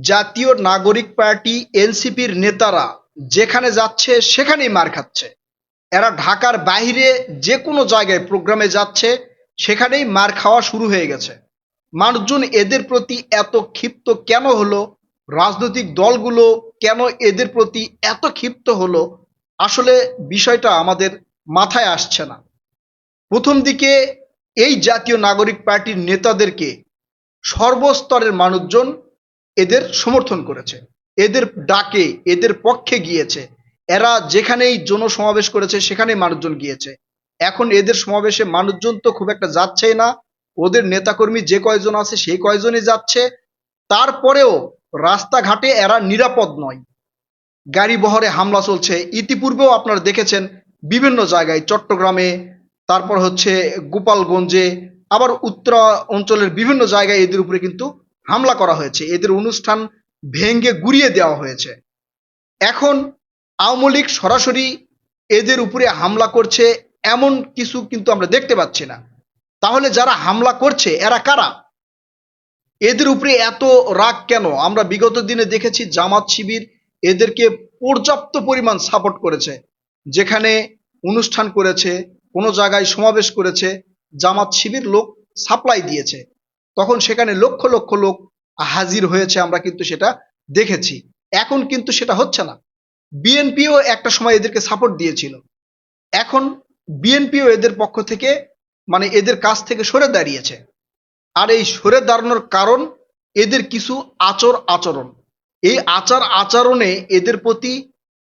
জাতীয় নাগরিক পার্টি এনসিপির নেতারা যেখানে যাচ্ছে সেখানেই মার খাচ্ছে। এরা ঢাকার বাইরে যে কোনো জায়গায় প্রোগ্রামে যাচ্ছে, সেখানেই মার খাওয়া শুরু হয়ে গেছে। মানুষজন এদের প্রতি এত ক্ষিপ্ত কেন হলো? রাজনৈতিক দলগুলো কেন এদের প্রতি এত ক্ষিপ্ত হলো? আসলে বিষয়টা আমাদের মাথায় আসছে না। প্রথম দিকে এই জাতীয় নাগরিক পার্টির নেতাদেরকে সর্বস্তরের মানুষজন এদের সমর্থন করেছে। এদের ডাকে, এদের পক্ষে গিয়েছে। এরা যেখানেই জনসমাবেশ করেছে, সেখানেই মানুষজন গিয়েছে। এখন এদের সমাবেশে মানুষজন তো খুব একটা যাচ্ছেই না। ওদের নেতাকর্মী যে কয়জন আছে, সেই কয়জনই যাচ্ছে। তারপরেও রাস্তাঘাটে এরা নিরাপদ নয়। গাড়ি বহরে হামলা চলছে। ইতিপূর্বেও আপনারা দেখেছেন বিভিন্ন জায়গায়, চট্টগ্রামে, তারপর হচ্ছে গোপালগঞ্জে, আবার উত্তরা অঞ্চলের বিভিন্ন জায়গায় এদের উপরে কিন্তু হামলা করা হয়েছে। এদের অনুষ্ঠান ভেঙ্গে গুড়িয়ে দেওয়া হয়েছে। এখন আওয়ামী লীগ সরাসরি এদের উপরে হামলা করছে এমন কিছু কিন্তু আমরা দেখতে পাচ্ছি না। তাহলে যারা হামলা করছে, এরা কারা? এদের উপরে এত রাগ কেন? আমরা বিগত দিনে দেখেছি জামাত শিবির এদেরকে পর্যাপ্ত পরিমাণ সাপোর্ট করেছে। যেখানে অনুষ্ঠান করেছে, কোনো জায়গায় সমাবেশ করেছে, জামাত শিবির লোক সাপ্লাই দিয়েছে। তখন সেখানে লক্ষ লক্ষ লোক হাজির হয়েছে, আমরা কিন্তু সেটা দেখেছি। এখন কিন্তু সেটা হচ্ছে না। বিএনপিও একটা সময় এদেরকে সাপোর্ট দিয়েছিল। এখন বিএনপিও এদের পক্ষ থেকে মানে এদের কাছ থেকে সরে দাঁড়িয়েছে। আর এই সরে দাঁড়ানোর কারণ এদের কিছু আচর আচরণ। এই আচার আচরণে এদের প্রতি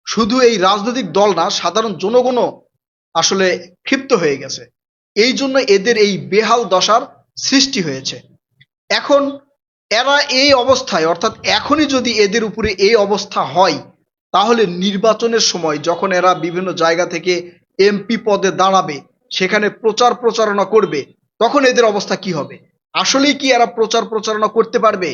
শুধু এই রাজনৈতিক দল না, সাধারণ জনগণও আসলে ক্ষিপ্ত হয়ে গেছে। এই জন্য এদের এই বেহাল দশার সৃষ্টি হয়েছে। এখন এরা এই অবস্থায়, অর্থাৎ এখনই যদি এদের উপরে এই অবস্থা হয়, তাহলে নির্বাচনের সময় যখন এরা বিভিন্ন জায়গা থেকে এমপি পদে দাঁড়াবে, সেখানে প্রচার প্রচারণা করবে, তখন এদের অবস্থা কি হবে? আসলেই কি এরা প্রচার প্রচারণা করতে পারবে?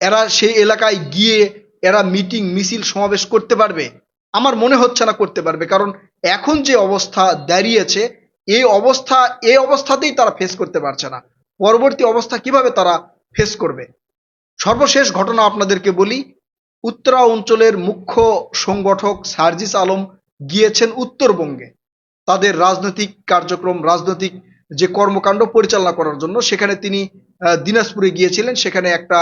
এরা সেই এলাকায় গিয়ে এরা মিটিং, মিছিল, সমাবেশ করতে পারবে? আমার মনে হচ্ছে না করতে পারবে, কারণ এখন যে অবস্থা দাঁড়িয়েছে, এই অবস্থা, এই অবস্থাতেই তারা ফেস করতে পারছে না। পরবর্তী অবস্থা কীভাবে তারা ফেস করবে? সর্বশেষ ঘটনা আপনাদেরকে বলি, উত্তরা অঞ্চলের মুখ্য সংগঠক সার্জিস আলম গিয়েছেন উত্তরবঙ্গে। তাদের রাজনৈতিক কার্যক্রম, রাজনৈতিক যে কর্মকাণ্ড পরিচালনা করার জন্য সেখানে তিনি দিনাজপুরে গিয়েছিলেন। সেখানে একটা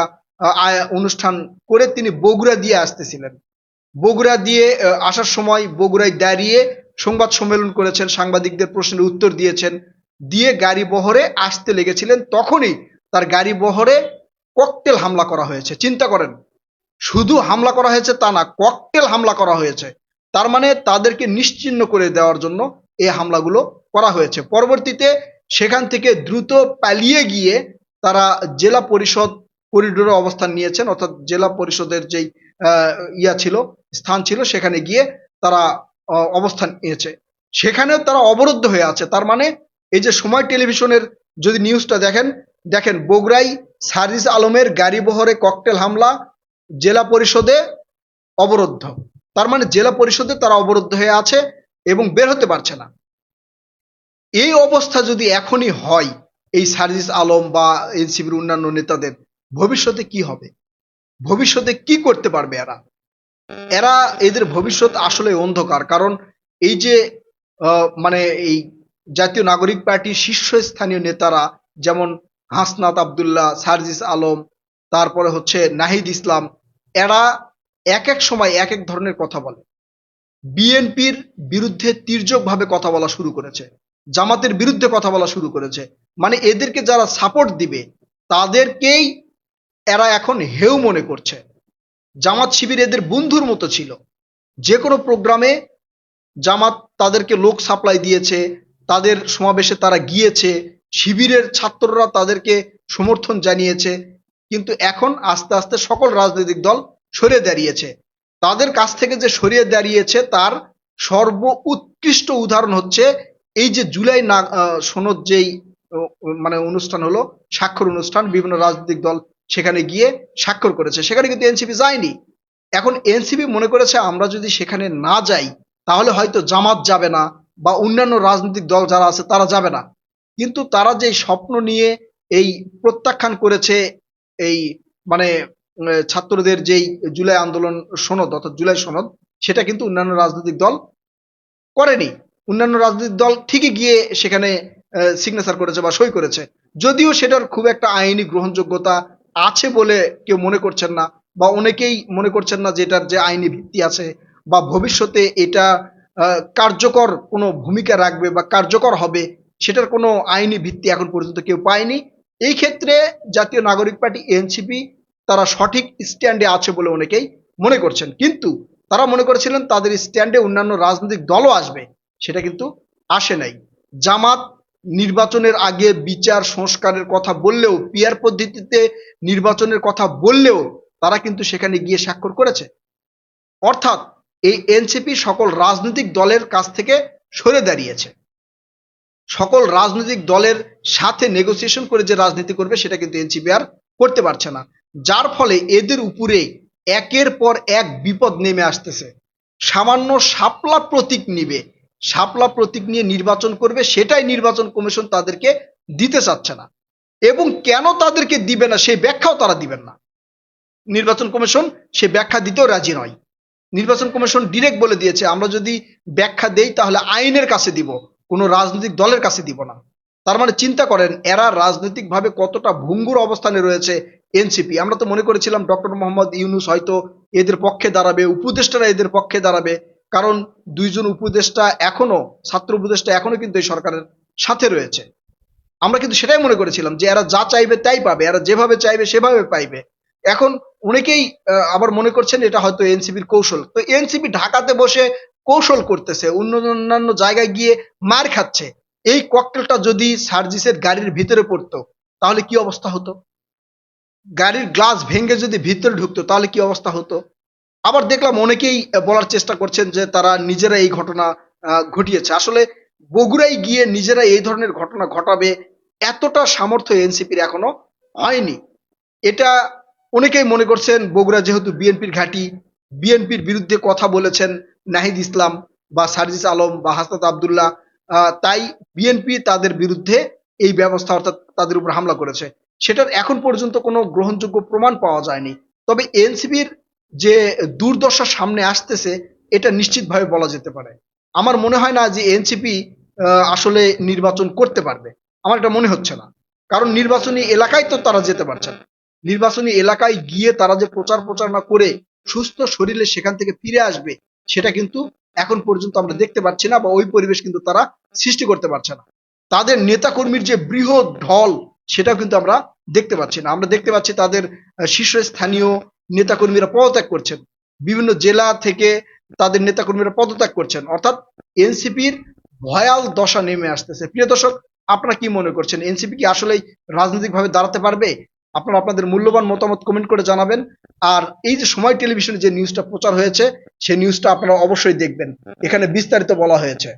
অনুষ্ঠান করে তিনি বগুড়া দিয়ে আসতেছিলেন। বগুড়া দিয়ে আসার সময় বগুড়ায় দাঁড়িয়ে সংবাদ সম্মেলন করেছেন, সাংবাদিকদের প্রশ্নের উত্তর দিয়েছেন। দিয়ে গাড়ি বহরে আসতে লেগেছিলেন তখনই তার গাড়ি বহরে ককটেল হামলা করা হয়েছে। চিন্তা করেন, শুধু হামলা করা হয়েছে তা না ককটেল হামলা করা হয়েছে। তার মানে তাদেরকে নিশ্চিহ্ন করে দেওয়ার জন্য এই হামলাগুলো করা হয়েছে। পরবর্তীতে সেখান থেকে দ্রুত পালিয়ে গিয়ে তারা জেলা পরিষদ করিডোরে অবস্থান নিয়েছেন, অর্থাৎ জেলা পরিষদের যেই ইয়া ছিল, স্থান ছিল, সেখানে গিয়ে তারা অবস্থান নিয়েছে। সেখানেও তারা অবরুদ্ধ হয়ে আছে। তার মানে এই যে সময় টেলিভিশনের যদি নিউজটা দেখেন দেখেন বগুড়াই সার্জিস আলমের গাড়ি বহরে ককটেল হামলা, জেলা পরিষদে অবরুদ্ধ। তার মানে জেলা পরিষদে তারা অবরুদ্ধ হয়ে আছে এবং বের হতে পারছে না। এই অবস্থা যদি এখনই হয়, এই সার্জিস আলম বা এনসিবির অন্যান্য নেতাদের, ভবিষ্যতে কি হবে? ভবিষ্যতে কি করতে পারবে এরা? এরা এদের ভবিষ্যৎ আসলে অন্ধকার, কারণ এই যে মানে এই জাতীয় নাগরিক পার্টির শীর্ষস্থানীয় নেতারা যেমন হাসনাত আবদুল্লাহ, সার্জিস আলম, তারপরে হচ্ছে নাহিদ ইসলাম, এরা এক এক সময় এক এক ধরনের কথা বলে। বিএনপির বিরুদ্ধে তীর্যকভাবে কথা বলা শুরু করেছে, জামাতের বিরুদ্ধে কথা বলা শুরু করেছে। মানে এদেরকে যারা সাপোর্ট দিবে, তাদেরকেই এরা এখন হেউ মনে করছে। জামাত শিবির এদের বন্ধুর মতো ছিল। যে কোনো প্রোগ্রামে জামাত তাদেরকে লোক সাপ্লাই দিয়েছে তাদের সমাবেশে তারা গিয়েছে, শিবিরের ছাত্ররা তাদেরকে সমর্থন জানিয়েছে, কিন্তু এখন আস্তে আস্তে সকল রাজনৈতিক দল সরে দাঁড়িয়েছে। তাদের কাছ থেকে যে সরিয়ে দাঁড়িয়েছে তার সর্ব উৎকৃষ্ট উদাহরণ হচ্ছে এই যে জুলাই না সনদ যেই মানে অনুষ্ঠান হলো, স্বাক্ষর অনুষ্ঠান, বিভিন্ন রাজনৈতিক দল সেখানে গিয়ে স্বাক্ষর করেছে। সেখানে কিন্তু এনসিপি যায়নি। এখন এনসিপি মনে করেছে, আমরা যদি সেখানে না যাই, তাহলে হয়তো জামাত যাবে না। বা অন্যান্য রাজনৈতিক দল যারা আছে, তারা যাবে না। কিন্তু তারা যে স্বপ্ন নিয়ে এই প্রত্যাখ্যান করেছে, এই মানে ছাত্রদের যেই জুলাই আন্দোলন সনদ, অর্থাৎ জুলাই সনদ, সেটা কিন্তু অন্যান্য রাজনৈতিক দল করেনি। অন্যান্য রাজনৈতিক দল ঠিকই গিয়ে সেখানে সিগনেচার করেছে বা সই করেছে। যদিও সেটার খুব একটা আইনি গ্রহণযোগ্যতা আছে বলে কেউ মনে করছেন না, বা অনেকেই মনে করছেন না যে এটার যে আইনি ভিত্তি আছে, বা ভবিষ্যতে এটা কার্যকর কোনো ভূমিকা রাখবে বা কার্যকর হবে, সেটার কোনো আইনি ভিত্তি এখন পর্যন্ত কেউ পায়নি। এই ক্ষেত্রে জাতীয় নাগরিক পার্টি, এনসিপি, তারা সঠিক স্ট্যান্ডে আছে বলে অনেকেই মনে করছেন। কিন্তু তারা মনে করেছিলেন তাদের স্ট্যান্ডে অন্যান্য রাজনৈতিক দলও আসবে, সেটা কিন্তু আসে নাই। জামাত নির্বাচনের আগে বিচার, সংস্কারের কথা বললেও, পিয়ার পদ্ধতিতে নির্বাচনের কথা বললেও তারা কিন্তু সেখানে গিয়ে স্বাক্ষর করেছে। অর্থাৎ এই এনসিপি সকল রাজনৈতিক দলের কাছ থেকে সরে দাঁড়িয়েছে। সকল রাজনৈতিক দলের সাথে নেগোসিয়েশন করে যে রাজনীতি করবে, সেটা কিন্তু এনসিপি আর করতে পারছে না। যার ফলে এদের উপরে একের পর এক বিপদ নেমে আসতেছে। সামান্য সাপলা প্রতীক নিবে, শাপলা প্রতীক নিয়ে নির্বাচন করবে, সেটাই নির্বাচন কমিশন তাদেরকে দিতে চাচ্ছে না। এবং কেন তাদেরকে দিবে না সেই ব্যাখ্যাও তারা দিবেন না। নির্বাচন কমিশন সে ব্যাখ্যা দিতেও রাজি নয়। নির্বাচন কমিশন ডিরেক্ট বলে দিয়েছে, আমরা যদি ব্যাখ্যা দেই তাহলে আইনের কাছে দিব, কোনো রাজনৈতিক দলের কাছে দিব না। তার মানে চিন্তা করেন, এরা রাজনৈতিকভাবে কতটা ভঙ্গুর অবস্থানে রয়েছে এনসিপি। আমরা তো মনে করেছিলাম ডক্টর মোহাম্মদ ইউনুস হয়তো এদের পক্ষে দাঁড়াবে, উপদেষ্টারা এদের পক্ষে দাঁড়াবে, কারণ দুইজন উপদেষ্টা এখনও, ছাত্র উপদেষ্টা এখনও কিন্তু এই সরকারের সাথে রয়েছে। আমরা কিন্তু সেটাই মনে করেছিলাম যে এরা যা চাইবে তাই পাবে, এরা যেভাবে চাইবে সেভাবে পাইবে। এখন অনেকেই আবার মনে করছেন এটা হয়তো এনসিপির কৌশল। তো এনসিপি ঢাকাতে বসে কৌশল করতেছে, অন্য অন্যান্য জায়গায় গিয়ে মার খাচ্ছে। এই ককটেলটা যদি সার্জিসের গাড়ির ভিতরে পড়তো, তাহলে কি অবস্থা হতো? গাড়ির গ্লাস ভেঙে যদি ভিতরে ঢুকতো, তাহলে কি অবস্থা হতো? আবার দেখলাম অনেকেই বলার চেষ্টা করছেন যে তারা নিজেরা এই ঘটনা ঘটিয়েছে। আসলে বগুড়ায় গিয়ে নিজেরা এই ধরনের ঘটনা ঘটাবে, এতটা সামর্থ্য এনসিপির এখনও হয়নি। এটা অনেকেই মনে করছেন বগুড়া যেহেতু বিএনপির ঘাঁটি, বিএনপির বিরুদ্ধে কথা বলেছেন নাহিদ ইসলাম বা সার্জিস আলম বা হাসনাত আবদুল্লাহ তাই বিএনপি তাদের বিরুদ্ধে এই ব্যবস্থা অর্থাৎ তাদের উপর হামলা করেছে। সেটার এখন পর্যন্ত কোনো গ্রহণযোগ্য প্রমাণ পাওয়া যায়নি। তবে এনসিপির যে দুর্দশা সামনে আসতেছে, এটা নিশ্চিতভাবে বলা যেতে পারে। আমার মনে হয় না যে এনসিপি আসলে নির্বাচন করতে পারবে। আমার এটা মনে হচ্ছে না। কারণ নির্বাচনী এলাকায় তো তারা যেতে পারছে না। নির্বাচনী এলাকায় গিয়ে তারা যে প্রচার প্রচারণা করে সুস্থ শরীরে সেখান থেকে ফিরে আসবে, সেটা কিন্তু এখন পর্যন্ত আমরা দেখতে পাচ্ছি না বা ওই পরিবেশ কিন্তু তারা সৃষ্টি করতে পারছে না। তাদের নেতাকর্মীর যে বৃহৎ ঢল, সেটাও কিন্তু আমরা দেখতে পাচ্ছি না। আমরা দেখতে পাচ্ছি তাদের শীর্ষস্থানীয় নেতাকর্মীরা পদত্যাগ করছেন। বিভিন্ন জেলা থেকে তাদের নেতাকর্মীরা পদত্যাগ করছেন। অর্থাৎ এনসিপির ভয়াল দশা নেমে আসতেছে। প্রিয় দর্শক, আপনারা কি মনে করছেন? এনসিপি কি আসলেই রাজনৈতিকভাবে দাঁড়াতে পারবে? আপনারা আপনাদের মূল্যবান মতামত কমেন্ট করে জানাবেন। আর এই যে সময় টেলিভিশনে যে নিউজটা প্রচার হয়েছে, সেই নিউজটা আপনারা অবশ্যই দেখবেন। এখানে বিস্তারিত বলা হয়েছে।